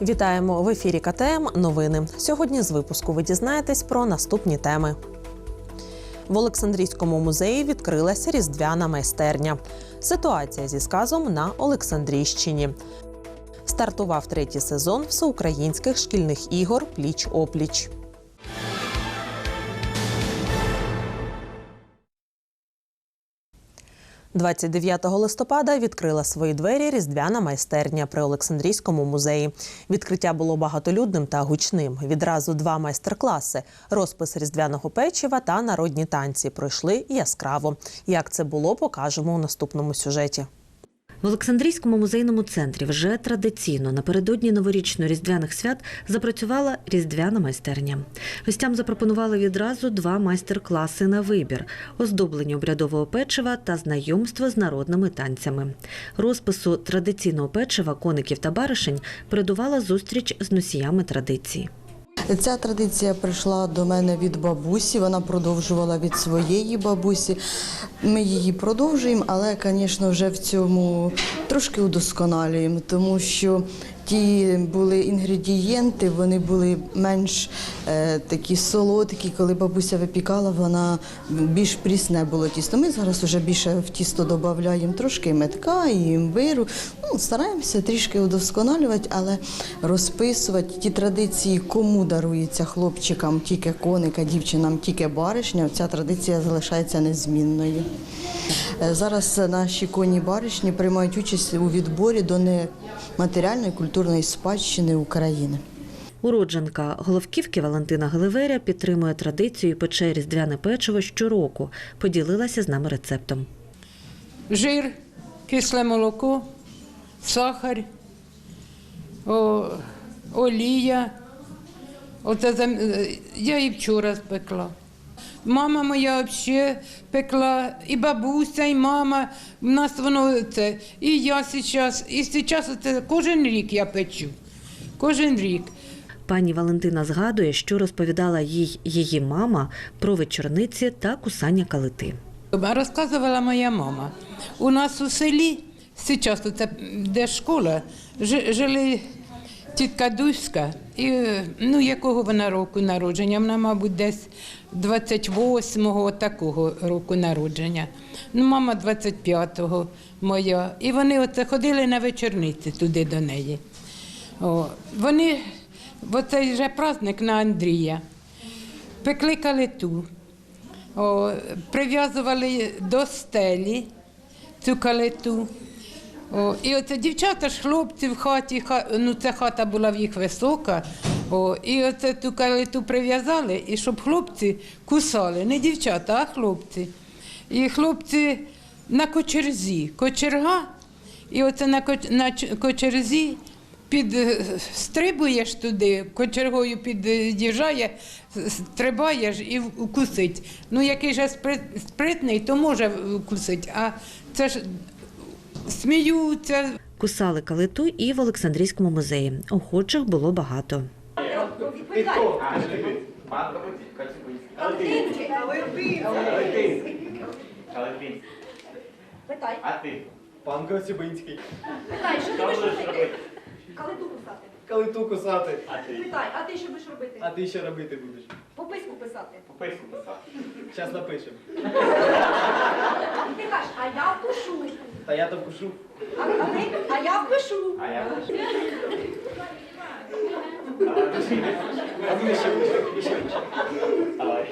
Вітаємо в ефірі КТМ. Новини. Сьогодні з випуску ви дізнаєтесь про наступні теми. В Олександрійському музеї відкрилася різдвяна майстерня. Ситуація зі сказом на Олександрійщині. Стартував третій сезон всеукраїнських шкільних ігор Пліч опліч. – 29 листопада відкрила свої двері різдвяна майстерня при Олександрійському музеї. Відкриття було багатолюдним та гучним. Відразу два майстер-класи: розпис різдвяного печива та народні танці пройшли яскраво. Як це було, покажемо у наступному сюжеті. В Олександрійському музейному центрі вже традиційно напередодні новорічно-різдвяних свят запрацювала різдвяна майстерня. Гостям запропонували відразу два майстер-класи на вибір: оздоблення обрядового печива та знайомство з народними танцями. Розпису традиційного печива, коників та баришень передувала зустріч з носіями традиції. Ця традиція прийшла до мене від бабусі. Вона продовжувала від своєї бабусі. Ми її продовжуємо, але, звісно, вже в цьому трошки удосконалюємо, тому що ті були інгредієнти, вони були менш е, такі солодкі. Коли бабуся випікала, вона більш прісне було тісто. Ми зараз вже більше в тісто додаємо трошки метка і імбиру. Ну, стараємося трішки удосконалювати, але розписувати ті традиції, кому дарується хлопчикам тільки коника, дівчинам тільки баришня. Ця традиція залишається незмінною. Е, Зараз наші коні баришні приймають участь у відборі до нематеріальної культурної спадщини України. Уродженка Головківки Валентина Гливеря підтримує традицію пече різдвяне печиво щороку. Поділилася з нами рецептом. жир, кисле молоко, сахар, о, олія. Оце я і вчора спекла. Мама моя взагалі пекла, і бабуся, і мама. У нас воно це. І я зараз, і зараз це кожен рік я печу. Кожен рік. Пані Валентина згадує, що розповідала їй її мама про вечорниці та кусання калити. Розказувала моя мама. У нас у селі, зараз це де школа, жили тітка Дуська, і ну якого вона року народження? Вона, мабуть, десь 28-го такого року народження. Ну, мама 25-го моя. І вони оце ходили на вечорниці туди до неї. О, вони оцей же праздник на Андрія пекли калиту. О, прив'язували до стелі цю калиту. О, і оце дівчата ж хлопці в хаті, ха- ну ця хата була в їх висока. О, і оце ту калиту прив'язали, і щоб хлопці кусали, не дівчата, а хлопці. І хлопці на кочерзі, кочерга, і оце на, на кочерзі під е, туди, кочергою під'їжджає, стрибаєш і вкусить. Ну, який же сприт- спритний, то може вкусить, а це ж сміються. Кусали калиту і в Олександрійському музеї. Охочих було багато. Питай, А ти? Пан Коцюбинський. питай, що ти будеш робити? Калиту писати. Калиту кусати. А ти? Питай, а ти що будеш робити? А ти що робити будеш? Пописку писати. Пописку писати. Зараз напишемо. Ти кажеш, а я впишу. Та я там кушу. А, а а я впишу. А я пишу. А ви ще. Давай.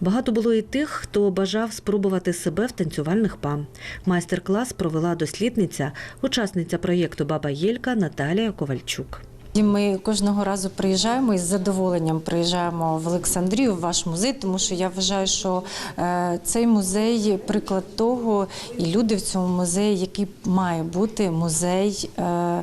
Багато було і тих, хто бажав спробувати себе в танцювальних па. Майстер-клас провела дослідниця, учасниця проєкту Баба Єлька Наталія Ковальчук. І Ми кожного разу приїжджаємо і з задоволенням приїжджаємо в Олександрію, в ваш музей, тому що я вважаю, що е, цей музей приклад того, і люди в цьому музеї, який має бути музей е,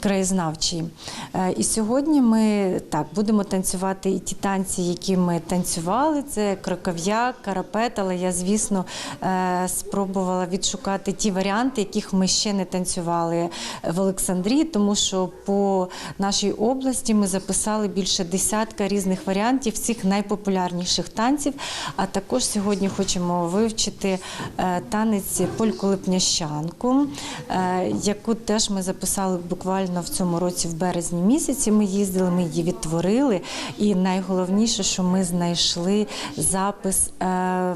краєзнавчий. Е, І сьогодні ми так будемо танцювати і ті танці, які ми танцювали. Це кроков'як, карапет, але я, звісно, е, спробувала відшукати ті варіанти, яких ми ще не танцювали в Олександрії, тому що по нашій області ми записали більше десятка різних варіантів всіх найпопулярніших танців. А також сьогодні хочемо вивчити е, танець польку-липнящанку, е, яку теж ми записали буквально в цьому році, в березні місяці. Ми їздили, ми її відтворили. І найголовніше, що ми знайшли запис е,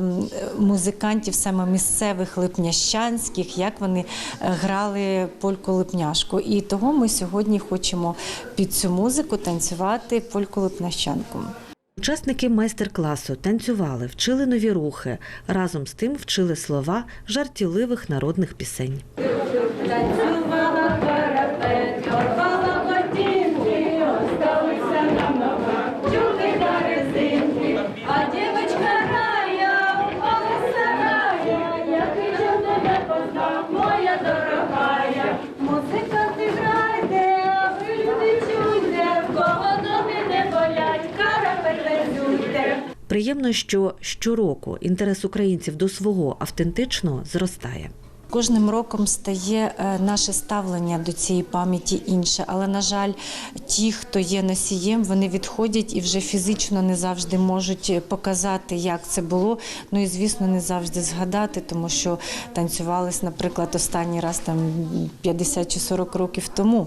музикантів саме місцевих липнящанських, як вони е, грали польку-липняшку. І того ми сьогодні хочемо під цю музику танцювати польку-липнящанку. Учасники майстер-класу танцювали, вчили нові рухи. Разом з тим вчили слова жартівливих народних пісень. Приємно, що щороку інтерес українців до свого автентичного зростає. Кожним роком стає е, наше ставлення до цієї пам'яті інше, але на жаль, ті, хто є носієм, вони відходять і вже фізично не завжди можуть показати, як це було. Ну і звісно, не завжди згадати, тому що танцювались, наприклад, останній раз там 50 чи 40 років тому.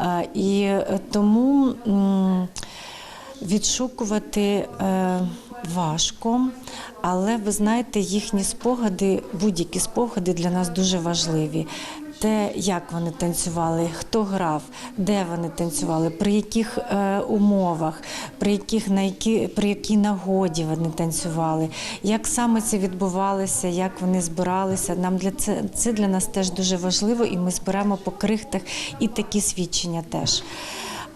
Е, І е, тому. Відшукувати е, важко, але ви знаєте, їхні спогади, будь-які спогади для нас дуже важливі. Те, як вони танцювали, хто грав, де вони танцювали, при яких е, умовах, при яких на які, при якій нагоді вони танцювали, як саме це відбувалося, як вони збиралися. Нам для це, це для нас теж дуже важливо, і ми зберемо по крихтах і такі свідчення теж.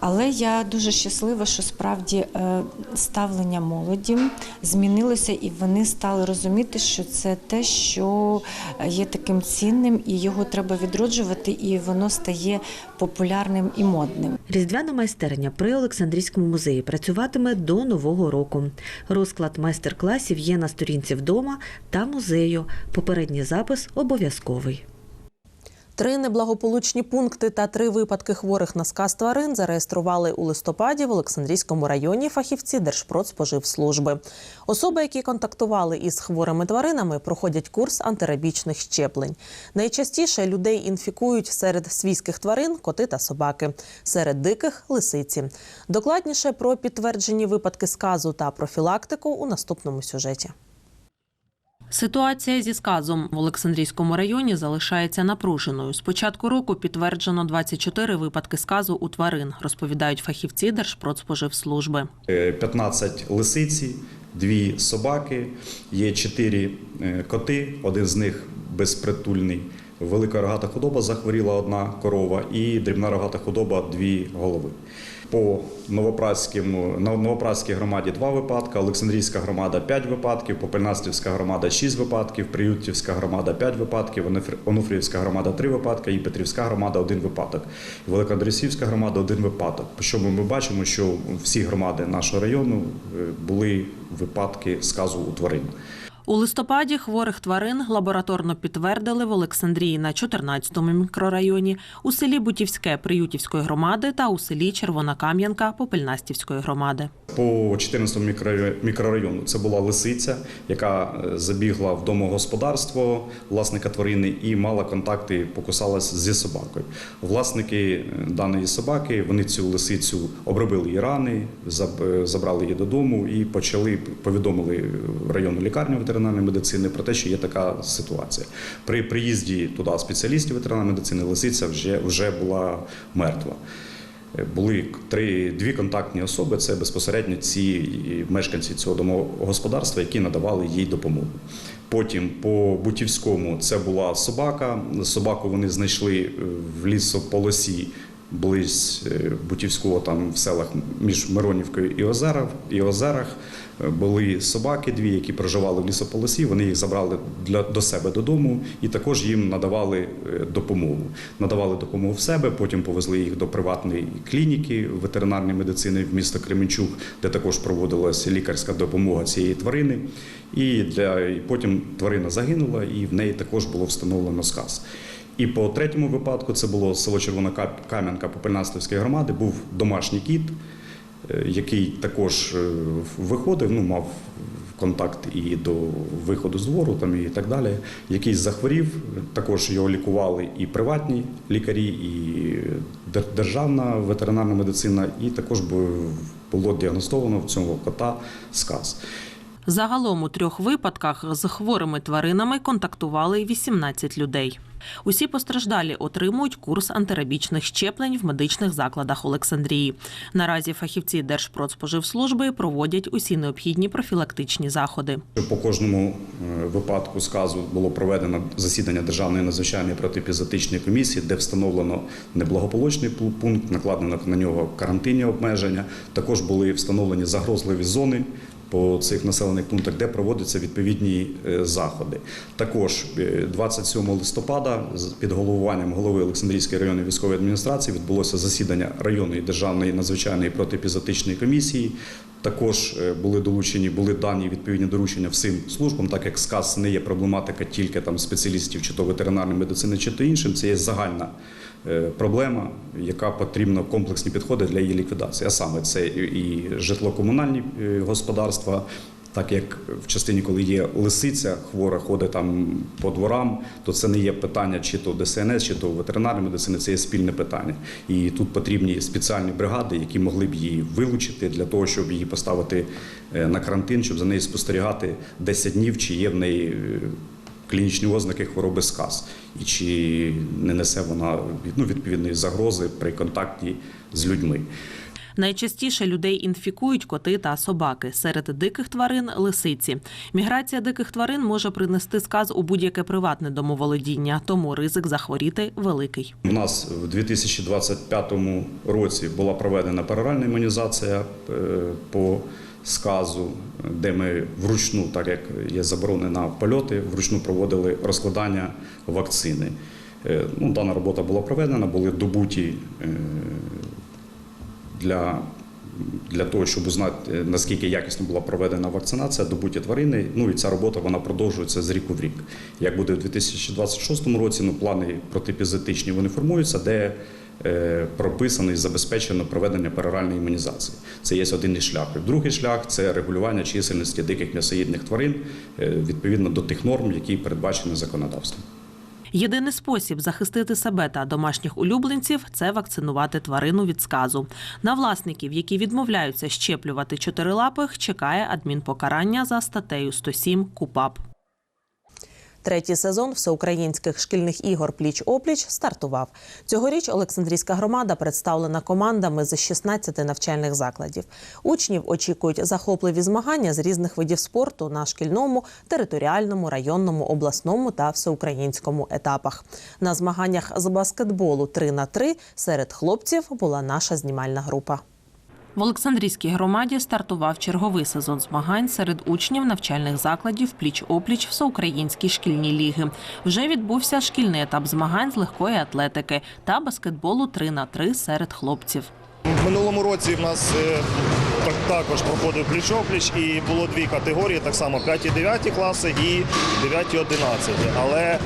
Але я дуже щаслива, що справді е, ставлення молоді змінилося, і вони стали розуміти, що це те, що є таким цінним, і його треба відроджувати, і воно стає популярним і модним. Різдвяна майстерня при Олександрійському музеї працюватиме до нового року. Розклад майстер-класів є на сторінці вдома та музею. Попередній запис обов'язковий. Три неблагополучні пункти та три випадки хворих на сказ тварин зареєстрували у листопаді в Олександрійському районі фахівці Держпродспоживслужби. Особи, які контактували із хворими тваринами, проходять курс антирабічних щеплень. Найчастіше людей інфікують серед свійських тварин коти та собаки, серед диких лисиці. Докладніше про підтверджені випадки сказу та профілактику у наступному сюжеті. Ситуація зі сказом в Олександрійському районі залишається напруженою. З початку року підтверджено 24 випадки сказу у тварин, розповідають фахівці Держпродспоживслужби. Е, 15 лисиці, дві собаки, є 4 коти, один з них безпритульний. Велика рогата худоба захворіла одна корова і дрібна рогата худоба дві голови. По Новопраській громаді два випадки, Олександрійська громада 5 випадків, Попельнастівська громада 6 випадків, Приютівська громада 5 випадків, Онуфр- Онуфріївська громада 3 випадки і Петрівська громада 1 випадок. І Великоандресівська громада 1 випадок. По ми бачимо, що всі громади нашого району е, були випадки сказу у тварин. У листопаді хворих тварин лабораторно підтвердили в Олександрії на 14-му мікрорайоні, у селі Бутівське Приютівської громади та у селі Червона Кам'янка Попельнастівської громади. По 14 мікрорай- мікрорайону це була лисиця, яка е, забігла в домогосподарство власника тварини і мала контакти, покусалась зі собакою. Власники е, даної собаки вони цю лисицю обробили її рани, е, забрали її додому і почали повідомили районну лікарню ветеринарної медицини про те, що є така ситуація. При приїзді туди спеціалістів ветеринарної медицини лисиця вже, вже була мертва. Були три дві контактні особи. Це безпосередньо ці мешканці цього домогосподарства, які надавали їй допомогу. Потім по Бутівському це була собака. Собаку вони знайшли в лісополосі близь е, Бутівського, там в селах між Миронівкою і Озерах, і Озерах е, були собаки дві, які проживали в лісополосі. Вони їх забрали для до себе додому і також їм надавали е, допомогу. Надавали допомогу в себе, потім повезли їх до приватної клініки ветеринарної медицини в місто Кременчук, де також проводилася лікарська допомога цієї тварини. І для і потім тварина загинула, і в неї також було встановлено сказ. І по третьому випадку це було село Червона Кам'янка Попельнастівської громади. Був домашній кіт, е, який також е, виходив, ну мав контакт і до виходу з двору, там і так далі. Який захворів, також його лікували і приватні лікарі, і державна ветеринарна медицина, і також було діагностовано в цього кота сказ. Загалом у трьох випадках з хворими тваринами контактували 18 людей. Усі постраждалі отримують курс антирабічних щеплень в медичних закладах Олександрії. Наразі фахівці Держпродспоживслужби проводять усі необхідні профілактичні заходи. По кожному е, випадку сказу було проведено засідання Державної надзвичайної протиепізотичної комісії, де встановлено неблагополучний пункт, накладено на нього карантинні обмеження. Також були встановлені загрозливі зони. По цих населених пунктах, де проводяться відповідні е, заходи, також е, 27 листопада з- під головуванням голови Олександрійської районної військової адміністрації відбулося засідання районної державної надзвичайної протиепізотичної комісії. Також е, були долучені, були дані відповідні доручення всім службам, так як сказ не є проблематика тільки там спеціалістів, чи то ветеринарної медицини, чи то іншим. Це є загальна е, проблема, яка потрібна комплексні підходи для її ліквідації. А саме це і і житлово-комунальні е, господарства. Так як в частині, коли є лисиця хвора, ходить там по дворам, то це не є питання чи то ДСНС, чи то ветеринарної медицини, це є спільне питання. І тут потрібні спеціальні бригади, які могли б її вилучити для того, щоб її поставити е, на карантин, щоб за нею спостерігати 10 днів, чи є в неї е, клінічні ознаки хвороби сказ, і чи не несе вона ну, відповідної загрози при контакті з людьми. Найчастіше людей інфікують коти та собаки. Серед диких тварин лисиці. Міграція диких тварин може принести сказ у будь-яке приватне домоволодіння, тому ризик захворіти великий. У нас в 2025 році була проведена пероральна імунізація е, по сказу, де ми вручну, так як є заборони на польоти, вручну проводили розкладання вакцини. Е, Ну, дана робота була проведена, були добуті е, для, для того, щоб узнати, е, наскільки якісно була проведена вакцинація, добуті тварини. Ну і ця робота вона продовжується з ріку в рік. Як буде в 2026 році, ну плани протипізотичні вони формуються, де прописано і забезпечено проведення пероральної імунізації. Це є один із шляхів. Другий шлях це регулювання чисельності диких м'ясоїдних тварин е, відповідно до тих норм, які передбачені законодавством. Єдиний спосіб захистити себе та домашніх улюбленців це вакцинувати тварину від сказу. На власників, які відмовляються щеплювати чотирилапих, чекає адмінпокарання за статтею 107 КУПАП. Третій сезон всеукраїнських шкільних ігор пліч опліч стартував. Цьогоріч Олександрійська громада представлена командами з 16 навчальних закладів. Учнів очікують захопливі змагання з різних видів спорту на шкільному, територіальному, районному, обласному та всеукраїнському етапах. На змаганнях з баскетболу 3 на 3 серед хлопців була наша знімальна група. В Олександрійській громаді стартував черговий сезон змагань серед учнів навчальних закладів пліч-опліч всеукраїнській шкільній ліги. Вже відбувся шкільний етап змагань з легкої атлетики та баскетболу 3 на 3 серед хлопців. В минулому році в нас е, також проходив пліч-опліч і було дві категорії, так само 5 і 9 класи і 9 і 11. Але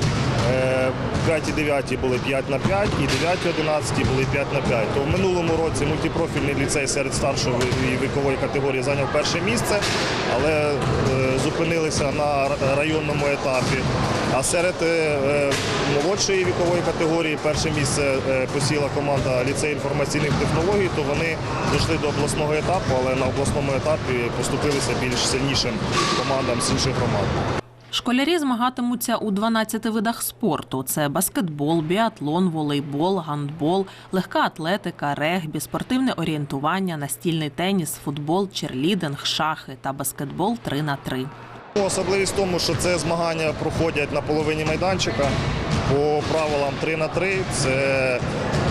5 і 9 були 5 на 5 і 9 і 11 були 5 на 5. То в минулому році мультипрофільний ліцей серед старшої вікової категорії зайняв перше місце, але е, зупинилися на районному етапі. А серед е, е, молодшої вікової категорії перше місце е, посіла команда ліцей інформаційних технологій, то вони дійшли до обласного етапу, але на обласному етапі поступилися більш сильнішим командам з інших громад. Школярі змагатимуться у 12 видах спорту: це баскетбол, біатлон, волейбол, гандбол, легка атлетика, регбі, спортивне орієнтування, настільний теніс, футбол, черлідинг, шахи та баскетбол 3 на 3 Ну, Особливість в тому, що це змагання проходять на половині майданчика по правилам 3 на 3. Це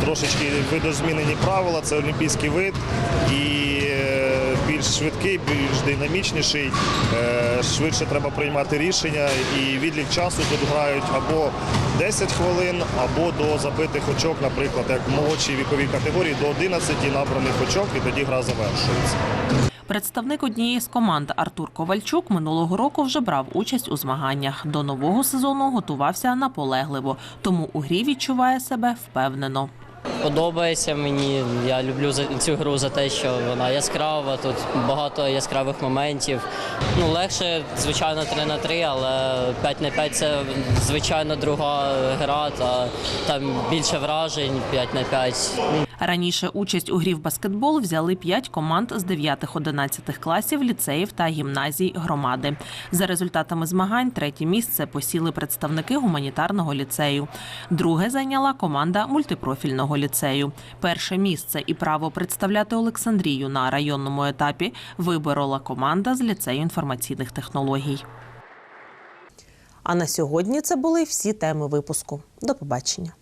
трошечки видозмінені правила. Це олімпійський вид і більш швидкий, більш динамічніший. Е, Швидше треба приймати рішення. І відлік часу тут грають або 10 хвилин, або до забитих очок, наприклад, як в молодшій віковій категорії, до 11 набраних очок, і тоді гра завершується. Представник однієї з команд Артур Ковальчук минулого року вже брав участь у змаганнях. До нового сезону готувався наполегливо, тому у грі відчуває себе впевнено. Подобається мені. Я люблю цю гру за те, що вона яскрава, тут багато яскравих моментів. Ну, легше, звичайно, 3 на 3, але 5 на 5 це звичайно друга гра, та там більше вражень 5 на 5. Раніше участь у грі в баскетбол взяли п'ять команд з 9-11 класів ліцеїв та гімназій громади. За результатами змагань третє місце посіли представники гуманітарного ліцею. Друге зайняла команда мультипрофільного ліцею. Перше місце і право представляти Олександрію на районному етапі виборола команда з ліцею інформаційних технологій. А на сьогодні це були всі теми випуску. До побачення.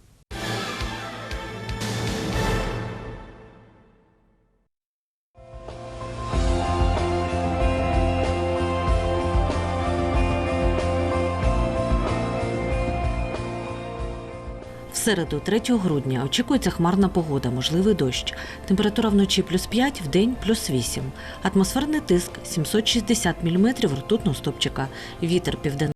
Середу, 3 грудня, очікується хмарна погода, можливий дощ. Температура вночі плюс 5, в день плюс 8. Атмосферний тиск 760 мм ртутного стопчика. Вітер південний.